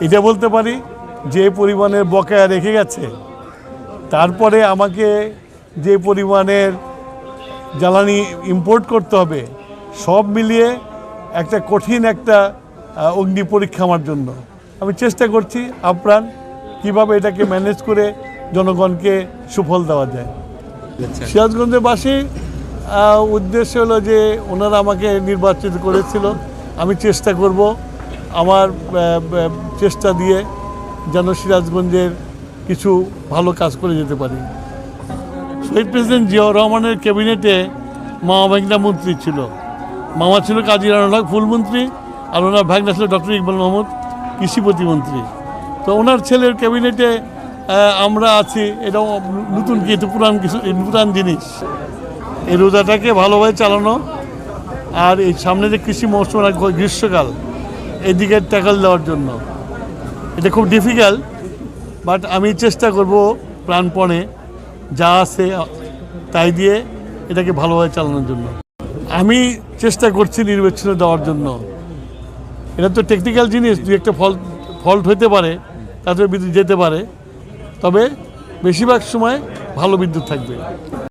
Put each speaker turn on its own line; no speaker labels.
এটা বলতে পারি যে পরিমাণের বকেয়া রেখে গেছে। তারপরে আমাকে যে পরিমাণের জ্বালানি ইম্পোর্ট করতে হবে সব মিলিয়ে একটা কঠিন একটা অগ্নি পরীক্ষা আমার জন্য। আমি চেষ্টা করছি আপ্রাণ কীভাবে এটাকে ম্যানেজ করে জনগণকে সুফল দেওয়া যায়। সিরাজগঞ্জবাসী আহ, উদ্দেশ্য হলো যে ওনারা আমাকে নির্বাচিত করেছিল। আমি চেষ্টা করব আমার চেষ্টা দিয়ে যেন সিরাজগঞ্জের কিছু ভালো কাজ করে যেতে পারি। শহীদ প্রেসিডেন্ট জিয়াউর রহমানের ক্যাবিনেটে মামা ভাগনা মন্ত্রী ছিল। মামা ছিল কাজী রানুল ফুলমন্ত্রী আর ওনার ভাগনা ছিল ডক্টর ইকবাল মাহমুদ কৃষি প্রতিমন্ত্রী তো ওনার ছেলের ক্যাবিনেটে আমরা আছি, এটাও নতুন কি পুরান কিছু পুরান জিনিস। এই রোজাটাকে ভালোভাবে চালানো আর এই সামনে যে কৃষি মৌসুম গ্রীষ্মকাল এদিকে ট্যাকল দেওয়ার জন্য। এটা খুব ডিফিকাল্ট বাট আমি চেষ্টা করব প্রাণপণে যা আছে, তাই দিয়ে এটাকে ভালোভাবে চালানোর জন্য। আমি চেষ্টা করছি নির্বাচনে দেওয়ার জন্য। এটা তো টেকনিক্যাল জিনিস দু একটা ফল ফল্ট হতে পারে, তাতে বিদ্যুৎ যেতে পারে, তবে বেশিরভাগ সময় ভালো বিদ্যুৎ থাকবে।